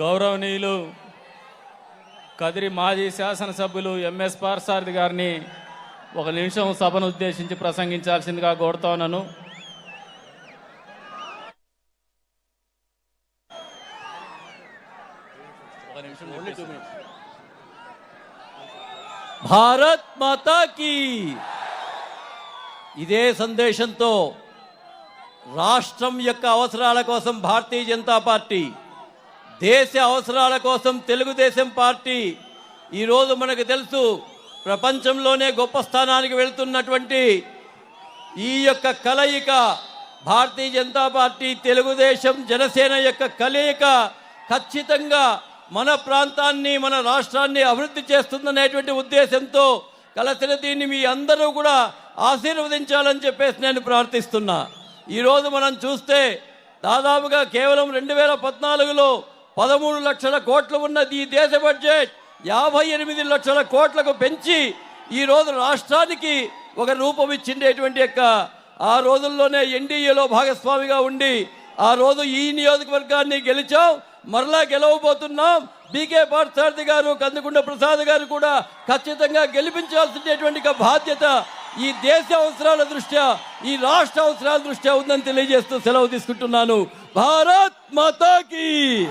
గౌరవనీయులు కదిరి మాజీ శాసనసభ్యులు ఎంఎస్ పార్సారథి గారిని ఒక నిమిషం సభను ఉద్దేశించి ప్రసంగించాల్సిందిగా కోరుతా ఉన్నాను. భారత్ మాతా కీ ఇదే సందేశంతో రాష్ట్రం యొక్క అవసరాల కోసం భారతీయ జనతా పార్టీ దేశ అవసరాల కోసం తెలుగుదేశం పార్టీ ఈరోజు మనకు తెలుసు ప్రపంచంలోనే గొప్ప స్థానానికి వెళ్తున్నటువంటి ఈ యొక్క కలయిక భారతీయ జనతా పార్టీ తెలుగుదేశం జనసేన యొక్క కలయిక ఖచ్చితంగా మన ప్రాంతాన్ని మన రాష్ట్రాన్ని అభివృద్ధి చేస్తుందనేటువంటి ఉద్దేశంతో కలిసిన దీన్ని మీ అందరూ కూడా ఆశీర్వదించాలని చెప్పేసి నేను ప్రార్థిస్తున్నా. ఈరోజు మనం చూస్తే దాదాపుగా కేవలం రెండు వేల పద్నాలుగులో పదమూడు లక్షల కోట్లు ఉన్నది ఈ దేశ బడ్జెట్. యాభై ఎనిమిది లక్షల కోట్లకు పెంచి ఈరోజు రాష్ట్రానికి ఒక రూపం ఇచ్చిండేటువంటి యొక్క ఆ రోజుల్లోనే ఎన్డీఏలో భాగస్వామిగా ఉండి ఆ రోజు ఈ నియోజకవర్గాన్ని గెలిచాం మరలా గెలవబోతున్నాం. బీకే పార్థసారథి గారు కందుకుండ ప్రసాద్ గారు కూడా ఖచ్చితంగా గెలిపించాల్సినటువంటి బాధ్యత ఈ దేశ అవసరాల దృష్ట్యా ఈ రాష్ట్ర అవసరాల దృష్ట్యా ఉందని తెలియజేస్తూ సెలవు తీసుకుంటున్నాను. భారత్ మాతాకి!